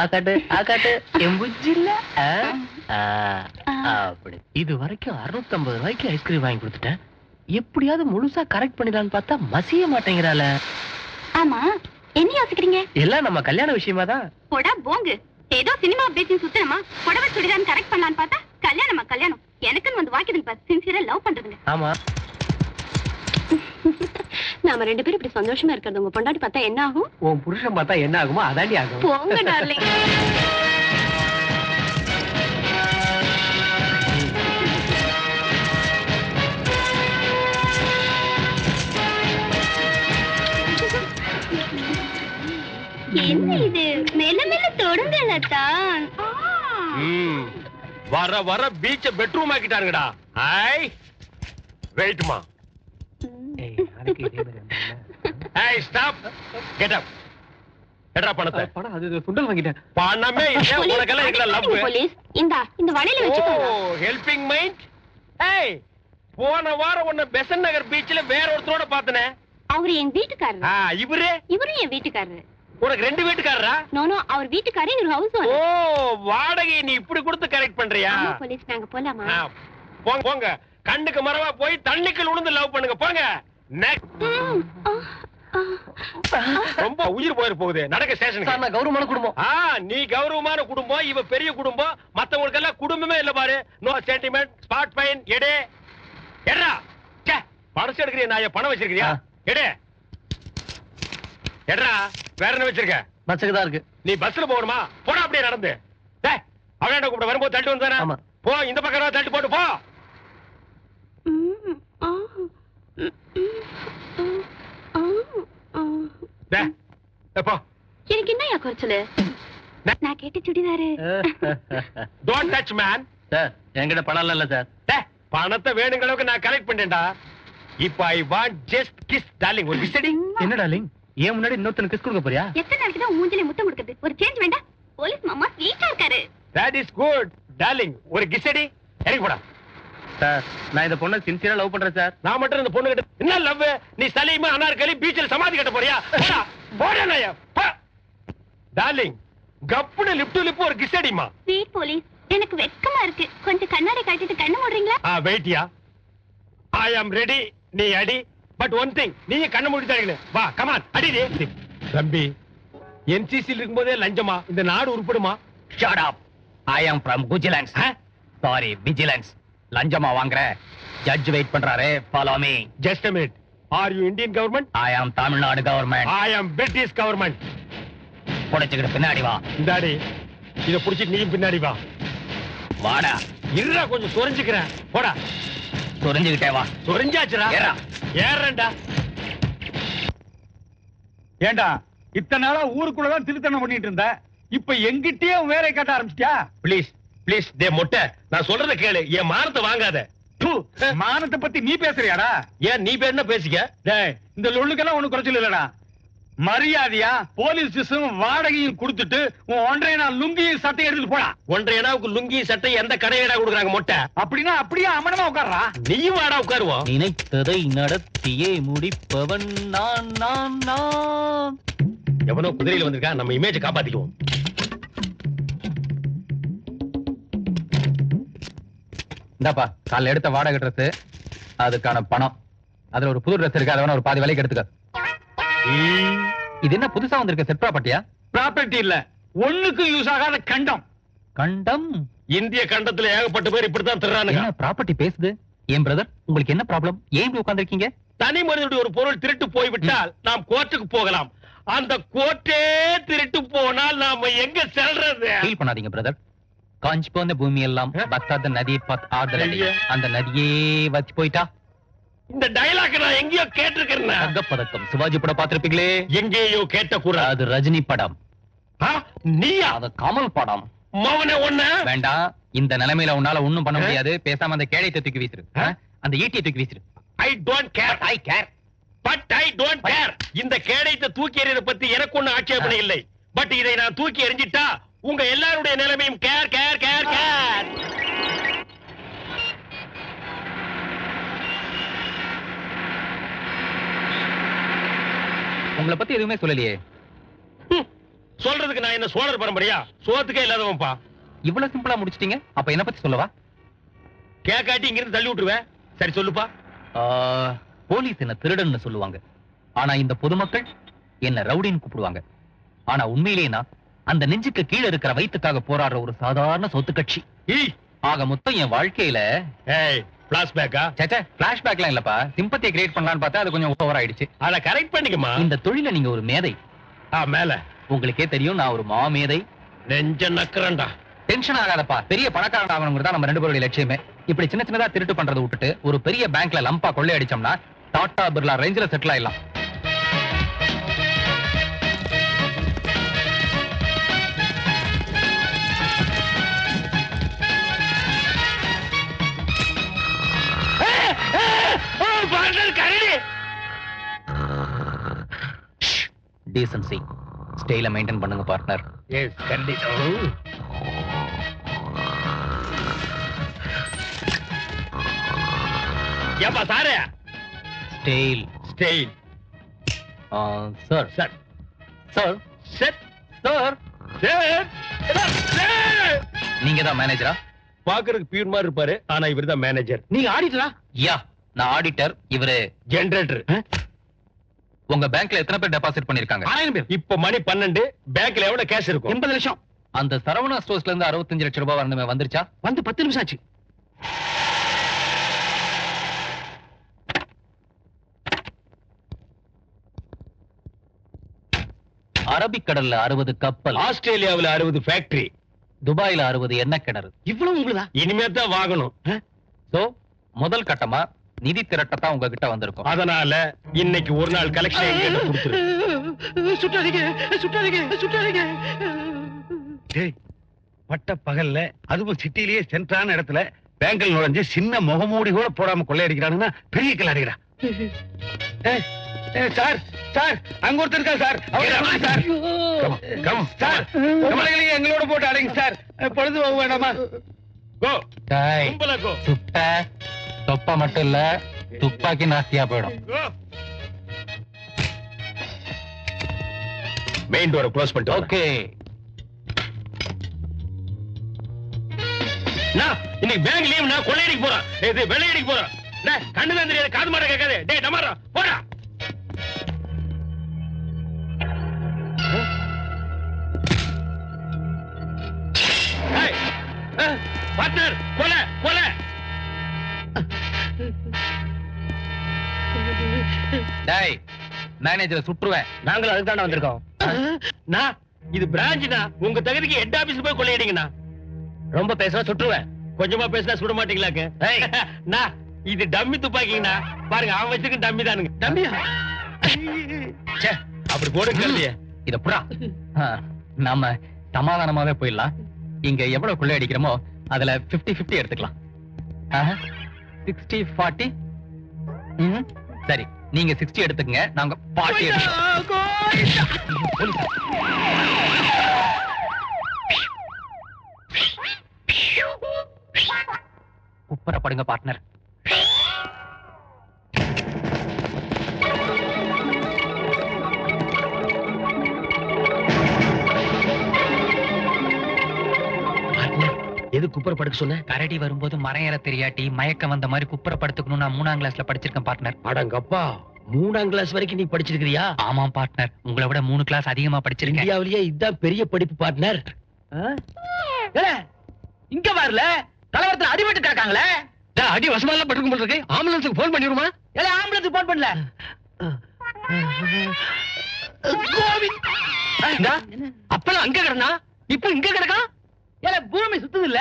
ஆக்காட்டு ஆக்காட்டு எம்புஜில்ல அப்படி. இது வரைக்கும் 650 ரூபாய்க்கு ஐஸ்கிரீம் வாங்கி கொடுத்துட்டேன். எப்படியாவது முழுசா கரெக்ட் பண்ணிடலான்னு பார்த்தா மசிய மாட்டேங்கிறாள. ஆமா என்ன யோசிக்கிறீங்க? எல்லாம் நம்ம கல்யாண விஷயமா தான். போடா போங்கு. ஏதோ சினிமா பேச்சு சுத்தனமா புடவை சுடிதான் கரெக்ட் பண்ணலான்னு பார்த்தா கல்யாணமா கல்யாணம். எனக்குன்னு வந்து வாக்கிதுங்க சின்சியரா லவ் பண்றதுங்க. ஆமா. நாம ரெண்டு பேரும் இப்படி சந்தோஷமா இருக்கிறது. உங்க பொண்டாட்டி பார்த்தா என்ன ஆகும்? உன் புருஷன் பார்த்தா என்ன ஆகுமோ அதாண்டி ஆகும். போங்க டார்லிங் என்ன இது? மெல்ல மெல்ல தொடுங்கல தான். வர வர பீச்ச பெட்ரூம் ஆக்கிட்டாருங்கடா. ஐ. வெயிட்மா நாளைக்கு இதே மாதிரி வந்தாங்கன்னா. ஐ ஸ்டாப் கெட் அப் எட்ரா பணத்தை? பணம் அது சுண்டல் வாங்கிட்டேன். பணமே இல்ல உனக்கெல்லாம் இதுல லவ். போலீஸ். இந்தா இந்த வலையில ஓ வச்சுக்கோங்க ஹெல்பிங் மைண்ட் ஏய் போன வாரம் உன்னை பெசன் நகர் பீச்ல வேற ஒருத்தரோட பார்த்தனே. அவரு என் வீட்டுக்காரரு. ஆ இவரு? இவரும் என் வீட்டுக்காரரு. உனக்கு ரெண்டு வீட்டுக்காரரா? நோனோ அவர் வீட்டுக்காரர் இவர் ஹவுஸ் ஓ ஓனர் வாடகையை நீ இப்படி கொடுத்து கரெக்ட் பண்றியா? ஆமா போலீஸ் நாங்க போலாமா? போங்க போங்க. கண்ணுக்கு மரவா போய் தண்ணிக்குள் உளுந்து லவ் பண்ணுங்க. போங்க. ரொம்ப உயிர் போயிரு போகுது. நடக்க சார் ஸ்டேஷனுக்கு நான் கௌரவமான குடும்பம். ஆ நீ கௌரவமான குடும்பம் இவ பெரிய குடும்பம். மத்தவங்களுக்கு எல்லாம் குடும்பமே இல்ல பாரு. நோ சென்டிமெண்ட் ஸ்பாட் ஃபைன் எடே. எடா ச்சே பணம் எடுக்கிறியா நான் பணம் வச்சிருக்கிறியா? ஆ. எடே. எடா வேற என்ன வச்சிருக்க? தான் இருக்கு. நீ பஸ்ல போகணுமா? போடா அப்படியே நடந்து. டேய் அவன் கூப்பிட வரும்போது தள்ளிட்டு வந்தானே. போ இந்த பக்கம் தள்ளி போட்டு போ ம், ஆ, ம், ம், ஆ, ஆ, ஆ. டேய் டேய், போ எனக்கு என்னயா குறைச்சலு? நான் கேட்ட chudidar. Don't touch man sir என்கிட்ட பணம் இல்ல சார். பணத்தை வேணுங்கிற அளவுக்கு நான் கலெக்ட் பண்ணேன்டா இப்ப I want just kiss darling ஒரு விசடி என்ன டார்லிங் ஏன் முன்னாடி இன்னொருத்தனுக்கு கிஸ் கொடுக்க போறியா? எத்தனை நாளைக்கு தான் மூஞ்சில முத்தம் கொடுக்குறது? ஒரு சேஞ்ச் வேண்டாம் போலீஸ் மாமா ஸ்வீட்டா இருக்காரு. தட் இஸ் குட் டார்லிங் ஒரு கிசடி இறங்கி போடா. சார். நான் இந்த பொண்ணை சின்சியரா லவ் பண்றேன் சார். நான் மட்டும் இந்த பொண்ணு கிட்ட என்ன லவ் நீ சலீமா அனார்கலி பீச்சில் சமாதி கட்ட போறியா? போடா போடா நாயா. போ. டார்லிங் கப்புனு லிப் டு லிப் ஒரு கிசடிமா ஸ்வீட் போலீஸ் எனக்கு வெட்கமா இருக்கு. கொஞ்சம் கண்ணாடி காட்டிட்டு கண்ணு மூடுறீங்களா? ஆ வெயிட்டியா ஐ அம் ரெடி நீ அடி. பட் ஒன் திங் நீங்க கண்ணு மூடி தரீங்க வா கமான் அடி நீ தம்பி என்சிசி இருக்கும்போதே லஞ்சமா? இந்த நாடு உருப்படுமா? Shut up I am from குஜிலன்ஸ் sorry vigilance லஞ்சமா வாங்குற? ஜட்ஜ் வெயிட் பண்றாரு follow me just a minute. Are you Indian government I am Tamil Nadu government I am British government புடிச்சுக்கிட்டு பின்னாடி வா. இந்தாடி இத புடிச்சிட்டு நீயும் பின்னாடி வா. வாடா. இருடா கொஞ்சம் சொரிஞ்சுக்கிறேன். போடா. சொரிஞ்சுக்கிட்டே வா. சொரிஞ்சாச்சுடா. ஏறா. ஏறேன்டா. ஏண்டா இத்தனை நாளா ஊருக்குள்ளதான் திருத்தணம் பண்ணிட்டு இருந்த? இப்ப எங்கிட்டயே வேலையை காட்ட ஆரம்பிச்சிட்டியா? ப்ளீஸ் ப்ளீஸ் டே மொட்டை நான் சொல்றத கேளு. என் மானத்தை வாங்காத. து, மானத்தை பத்தி நீ பேசுறியாடா? ஏன் நீ பேர் என்ன பேசிக்க? டேய் இந்த லொள்ளுக்கெல்லாம் ஒண்ணு குறைச்சல் இல்லடா. மரியாதையா போலீஸ் ஸ்டேஷன் வாடகையும் கொடுத்துட்டு உன் ஒன்றரை நாள் லுங்கியும் சட்டையும் எடுத்துட்டு போடா. ஒன்றரை நாவுக்கு லுங்கி சட்டை எந்த கடையடா கொடுக்குறாங்க மொட்டை? அப்படின்னா அப்படியே அமனமா உட்கார்றா. நீயும் வாடா உட்காருவோம் நினைத்ததை நடத்தியே முடிப்பவன் நான் நான் நான். எவனோ குதிரையில வந்திருக்கா நம்ம இமேஜ் காப்பாத்திக்குவோம். இந்தாப்பா காலைல எடுத்த வாடகை ட்ரெஸ் அதுக்கான பணம். அதுல ஒரு புது ட்ரெஸ் இருக்கு அதை ஒரு பாதி விலைக்கு எடுத்துக்க. இது என்ன புதுசா வந்திருக்க செட் ப்ராப்பர்ட்டியா ப்ராப்பர்ட்டி இல்ல. ஒண்ணுக்கு யூஸ் ஆகாத கண்டம். கண்டம்? இந்திய கண்டத்துல ஏகப்பட்ட பேர் இப்படித்தான் திருறானுங்க. என்ன ப்ராப்பர்ட்டி பேசுது? ஏன் பிரதர் உங்களுக்கு என்ன ப்ராப்ளம் ஏன் இப்படி உட்கார்ந்திருக்கீங்க? தனி மனிதனுடைய ஒரு பொருள் திருட்டு போய்விட்டால் நாம் கோர்ட்டுக்கு போகலாம். அந்த கோர்ட்டே திருட்டு போனால் நாம எங்க செல்றது? ஃபீல் பண்ணாதீங்க பிரதர் காஞ்சி போன பூமி எல்லாம் பார்த்து ஆறுதல் அடையும். ஐயா. அந்த நதியே வச்சு போயிட்டா? இந்த டயலாக் நான் எங்கேயோ கேட்டிருக்கிறேன்? தங்கப்பதக்கம். சிவாஜி படம் பார்த்திருப்பீங்களே? எங்கேயோ கேட்ட கூடாது அது ரஜினி படம். நீயா? அது கமல் படம். மவனே ஒண்ணு? வேண்டாம். இந்த நிலைமையில உன்னால ஒண்ணும் பண்ண முடியாது. பேசாம அந்த கேடயத்தை தூக்கி வீசிரு? அந்த ஈட்டியை தூக்கி வீசிரு. I don't care I care but I don't care இந்த கேடயத்தை தூக்கி எறியத பத்தி எனக்கு ஒண்ணு ஆட்சேபனை இல்லை. பட் இதை நான் தூக்கி எறிஞ்சிட்டா உங்க எல்லாருடைய நிலைமையும் கேர் கேர் கேர் கேர் உங்களை பத்தி எதுவுமே சொல்லலையே. சொல்றதுக்கு நான் என்ன சோழர் பரம்பரையா? சோத்துக்கே இல்லாதவன்ப்பா. இவ்வளவு சிம்பிளா முடிச்சிட்டீங்க. அப்ப என்ன பத்தி சொல்லவா? கேக்காட்டி இங்கிருந்து தள்ளி விட்டுருவேன். சரி சொல்லுப்பா. போலீஸ் என்ன திருடன்னு சொல்லுவாங்க. ஆனா இந்த பொதுமக்கள் என்ன ரவுடின்னு கூப்பிடுவாங்க. ஆனா உண்மையிலேயே நான் அந்த நெஞ்சுக்கு கீழே இருக்கிற வயித்துக்காக போராடுற ஒரு சாதாரண சொத்து கட்சி. ஆக மொத்தம் என் வாழ்க்கையில ஏய் பிளாஷ்பேக்கா சேச்சே பிளாஷ்பேக்லாம் இல்லப்பா. சிம்பத்தியை கிரியேட் பண்ணலாம்னு பார்த்தா அது கொஞ்சம் ஓவர் ஆயிடுச்சு. அத கரெக்ட் பண்ணிக்கமா இந்த தொழில நீங்க ஒரு மேதை. ஆ மேல. உங்களுக்கே தெரியும் நான் ஒரு மாமேதை நெஞ்ச நக்கறண்டா டென்ஷன் ஆகாதப்பா. பெரிய பணக்காரன் ஆகணுங்கிறது நம்ம ரெண்டு பேருடைய லட்சியமே. இப்படி சின்ன சின்னதா திருட்டு பண்றதை விட்டுட்டு ஒரு பெரிய பேங்க்ல லம்பா கொள்ளை அடிச்சோம்னா டாடா பிர்லா ரேஞ்சில செட்டில் ஆயிடலாம். கரடி. டீசன்சி ஸ்டைல மெயின்டைன் பண்ணுங்க பார்ட்னர் எஸ் கரடி ஏப்பா sir style style sir sir sir set sir set நீங்க தான் மேனேஜரா பாக்குறதுக்கு பியூர் மாதிரி இருப்பாரு ஆனா இவர் தான் மேனேஜர் நீங்க ஆடிட்டரா? யா நான் ஆடிட்டர் இவரு ஜெனரேட்டர் உங்க பேங்க்ல எத்தனை பேர் டெபாசிட் பண்ணிருக்காங்க? ஆயிரம் பேர். இப்ப மணி பன்னெண்டு பேங்க்ல எவ்வளவு கேஷ் இருக்கும்? எண்பது லட்சம். அந்த சரவணா ஸ்டோர்ஸ்ல இருந்து அறுபத்தஞ்சு லட்சம் ரூபாய் வரணுமே வந்துருச்சா? வந்து பத்து நிமிஷம் ஆச்சு. அரபிக்கடல்ல அறுபது கப்பல். ஆஸ்திரேலியாவுல அறுபது ஃபேக்டரி துபாயில அறுபது எண்ணெய் கிணறு. இவ்வளவு உங்களுதா? இனிமே தான் வாங்கணும். சோ முதல் கட்டமா நிதி திரட்டத்தான் உங்ககிட்ட வந்திருக்கும். அதனால இன்னைக்கு ஒரு நாள் கலெக்ஷன் சுட்டாதீங்க சுட்டாதீங்க சுட்டாதீங்க. டேய் பட்ட பகல்ல அதுவும் சிட்டிலேயே சென்ட்ரான இடத்துல பேங்கில் நுழைஞ்சு சின்ன முகமூடி கூட போடாம கொள்ளையடிக்கிறானுன்னா பெரிய கிளாடிடா சார் சார் அங்க ஒருத்தர் இருக்கா சார். சார். சார் நம்மளையும் எங்களோட போட்டு அடைங்க சார். பொழுது போக கும்பலா go, சுட்ட. தொப்பா மட்டும் இல்ல துப்பாக்கி நாஸ்தியா போயிடும். மெயின் டோரை க்ளோஸ் பண்ணிட்டு ஓகே. இன்னைக்கு பேங்க் லீவ் நான் கொள்ளையடிக்க போறேன். இது வெள்ளையடிக்க போறேன். டேய் கண்ணு தான் தெரியாது காது மாட கேட்காது. டேய் டமாரா போடா. பார்ட்னர் டேய் மேனேஜரை சுற்றுவேன் நாங்களும் அதுக்கு தானே வந்திருக்கோம் இது பிரான்ச்னா உங்க தகுதிக்கு ஹெட் ஆபீஸ் போய் கொள்ளையடிங்கண்ணா. ரொம்ப பேசினா சுட்டுருவேன். கொஞ்சமா பேசினா சுட மாட்டீங்களாக்கு? நான் இது டம்மி துப்பாக்கிங்கண்ணா. பாருங்க அவன் வச்சிருக்க டம்மி தானுங்க. தம்பியா ச்சே, அப்படி போடுங்க இல்லையே இத புறா நாம சமாதானமாவே போயிடலாம். இங்க எவ்வளவு கொள்ளை அடிக்கிறோமோ அதுல 50 50 எடுத்துக்கலாம். சிக்ஸ்டி ஃபார்ட்டி சரி நீங்க சிக்ஸ்டி எடுத்துக்கங்க நாங்க ஃபார்ட்டி குப்பரப்படுங்க பார்ட்னர் எது குப்பர் படுக்க சொன்ன? கரடி வரும்போது ஏற தெரியாட்டி மயக்கம் வந்த மாதிரி குப்புறப்படுத்துக்கணும் நான் மூணாம் கிளாஸ்ல படிச்சிருக்கேன் பார்ட்னர் அடங்கப்பா. மூணாம் கிளாஸ் வரைக்கும் நீ படிச்சிருக்கிறியா? ஆமா பார்ட்னர் உங்களை விட மூணு கிளாஸ் அதிகமா படிச்சிருக்கேன். இந்தியாவிலேயே இதுதான் பெரிய படிப்பு பார்ட்னர் இங்க வரல. கலவரத்துல அடிபட்டு கிடக்காங்களே. அடி வசமாலாம் பட்டுக்கும் போல இருக்கு. ஆம்புலன்ஸுக்கு போன் பண்ணிடுமா ஏல ஆம்புலன்ஸ் போன் பண்ணல. கோவிந்த். அப்பெல்லாம் அங்க கிடந்தா? இப்ப இங்க கிடக்கா? ஏல பூமி சுத்துது இல்ல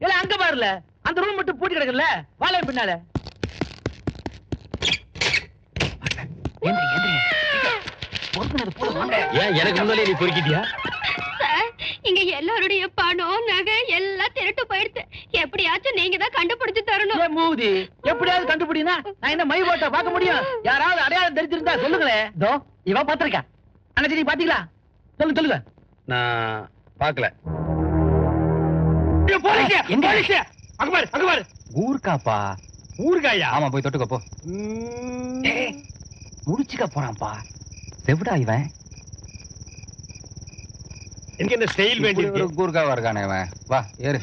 ஏல அங்க பாருல அந்த ரூம் மட்டும் பூட்டி கிடக்குல்ல வாழை பின்னால. ஏன் எனக்கு முன்னாலே நீ பொறுக்கிட்டியா? இங்க எல்லாருடைய பணம் நகை எல்லாம் திருட்டு போயிடுச்சு எப்படியாச்சும் நீங்க தான் கண்டுபிடிச்சு தரணும். ஏன் மூதி எப்படியாவது கண்டுபிடினா நான் என்ன மை ஓட்ட பார்க்க முடியும்? யாராவது அடையாளம் தெரிஞ்சிருந்தா சொல்லுங்களேன். இதோ இவ பாத்திருக்கா அண்ணாச்சி நீ பாத்தீங்களா சொல்லுங்க சொல்லுங்க. நான் பாரு ஊர்க்காப்பா ஊர்காயா? ஆமா போய் தொட்டுக்க போ. முடிச்சுக்க போறான்ப்பா. செவிடா இவன். எனக்கு என்ன ஸ்டைல் இப்படி ஒரு வேண்டியிருக்கு கூர்காவா இருக்கானே அவன் வா ஏறு.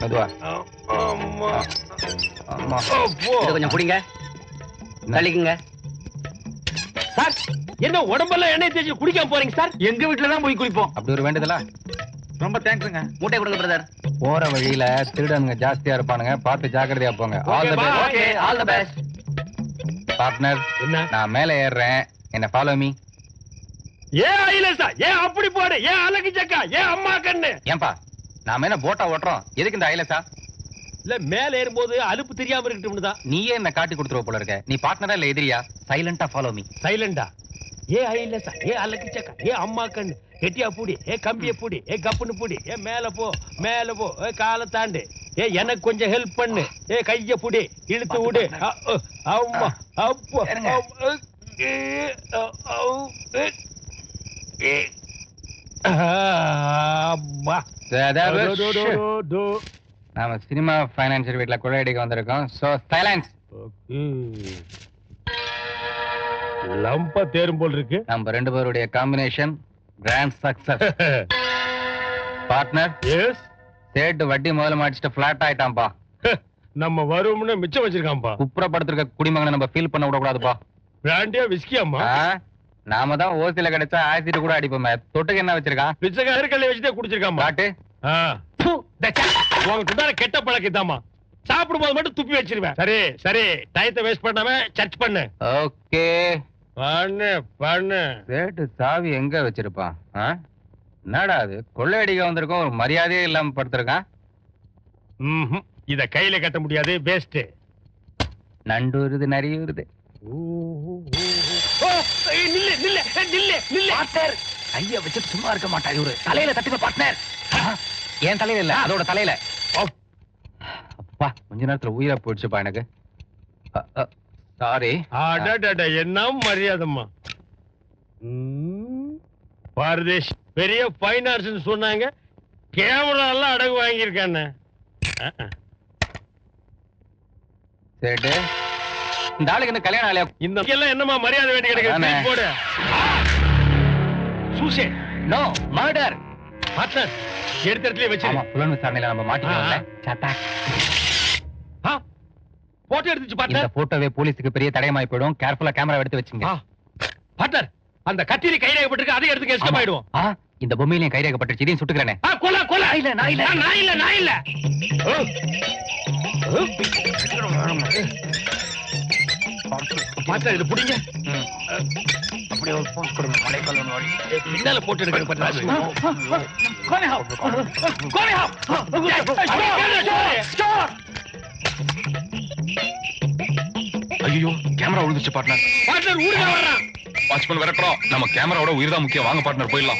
மெதுவா. ஆமா ஆமா அப்போ. இதை கொஞ்சம் பிடிங்க. தள்ளிக்குங்க. சார் என்ன உடம்பெல்லாம் எண்ணெய் தேய்ச்சி குடிக்காம போறீங்க சார் எங்க வீட்டுல தான் போய் குளிப்போம். அப்படி ஒரு வேண்டியதுல ரொம்ப தேங்க்ஸுங்க மூட்டை கொடுங்க பிரதர் போற வழியில திருடனுங்க ஜாஸ்தியா இருப்பானுங்க. பார்த்து ஜாக்கிரதையா போங்க. All the. Best all the best partner என்ன? நான் மேலே ஏறுறேன். என்ன ஃபாலோ மீ ஏன் ஐலசா ஏன் அப்படி போடு. ஏன் அழகு சக்கா ஏன் அம்மா கண்ணு. ஏன்பா நாம என்ன போட்டா ஓட்டுறோம்? எதுக்கு இந்த ஐலசா? இல்ல மேல ஏறும்போது அலுப்பு தெரியாம இருக்கட்டும்னு தான் நீயே என்ன காட்டி கொடுத்துருவ போல இருக்க. நீ பார்ட்னரா இல்ல எதிரியா? சைலண்டா ஃபாலோ மீ சைலண்டா ஏ ஐலசா ஏ அழகு சக்கா ஏ அம்மா கண்ணு கெட்டியா பூடி ஏ கம்பிய பூடி ஏ கப்புன்னு பூடி ஏ மேல போ மேல போ ஏ காலை தாண்டு ஏ எனக்கு கொஞ்சம் ஹெல்ப் பண்ணு ஏ கைய புடி இழுத்து விடு. அம்மா அப்பா. நாம சினிமா ஃபைனான்சியல் வீட்ல கொள்ளையடிக்க வந்திருக்கோம். So silence. லம்பா தேரும் போல் இருக்கு. நம்ம ரெண்டு பேருடைய combination grand success partner yes சேட்டு வட்டி முதல்ல மாடிச்சிட்டு ஃபிளாட் ஆயிட்டான்பா நம்ம வருவோம்னு மிச்சம் வச்சிருக்காம்பா குப்புறப்படுத்திருக்க குடிமகனை நம்ம ஃபீல் பண்ண விடக்கூடாதுப்பா. பிராண்டியா விஸ்கியாம்மா? ஆ? நாம தான் ஓசில கிடைச்சா ஆசிட் கூட அடிப்போமே. தொட்டுக்கு என்ன வச்சிருக்கான் பிச்சைக்கார கல்லை வச்சுட்டே. ப்பு, தச்சா. உனக்கு கெட்ட பழக்கத்தாமா சாப்பிடும் போது மட்டும் துப்பி வச்சிருவேன். சரி சரி. டயத்தை வேஸ்ட் பண்ணாம சர்ச் பண்ணு. ஓகே பண்ணு பண்ணு. சேட்டு சாவி எங்க வச்சிருப்பான்? என்னடா அது? கொள்ளையடிக்க வந்திருக்கோம் ஒரு மரியாதையே இல்லாம படுத்திருக்கான். இத கையில கட்ட முடியாது வேஸ்ட் நண்டு வருது நிறைய வருது. கைய வச்சு சும்மா இருக்க மாட்டாரு இவரு. தலையில தட்டுங்க பார்ட்னர்! என் தலையில இல்ல? அதோட தலையில. அப். அப்பா கொஞ்ச நேரத்துல உயிரா போயிடுச்சுப்பா எனக்கு. சாரி அடடட என்ன மரியாதைம்மா. ம், பாரதேஷ் பெரிய ஃபைனான்ஸ் சொன்னாங்க. கேமரா எல்லாம் அடகு வாங்கியிருக்கானே. சேட்டு. இந்த ஆளுக்கு இந்த கல்யாணம் ஆலையா இந்த எல்லாம் என்னமா மரியாதை வேண்டி. கிடைக்கிறது போடு. சூசே. நோ மர்டர் பார்த்தேன் எடுத்த இடத்துல ஆமா வச்சிரு புலன் விசாரணையில நம்ம மாட்டிக்கோம்ல சட்டா போட்டோ எடுத்துச்சு இந்த பார்த்தேன் போட்டோவே போலீஸுக்கு பெரிய தடயமாய் போயிடும். கேர்ஃபுல்லா கேமரா எடுத்து வச்சுங்க. பார்த்தேன் அந்த கத்திரி கைரேகப்பட்டிருக்கு அதை எடுத்து எஸ்கேப். ஆயிடுவோம் இந்த பொம்மையிலையும் கைரேகப்பட்டுருச்சு இதையும் சுட்டுக்கிறேனே. கொலை கொலை இல்ல, நான் இல்ல. நான் இல்ல நான் இல்ல. பார்த்தா இது புடிங்க. அப்படியே ஒரு போஸ்ட் கொடுங்க. மலைக்கல் பின்னால போட்டு எடுக்கிற கோனே கோனே ஐயோ கேமரா விழுந்துச்சு பார்ட்னர் பார்ட்னர் ஊருக்கு வர்றான் வாட்ச்மேன் விரட்டுறோம். நம்ம கேமராவோட உயிர் தான் முக்கியம். வாங்க பார்ட்னர் போயிடலாம்.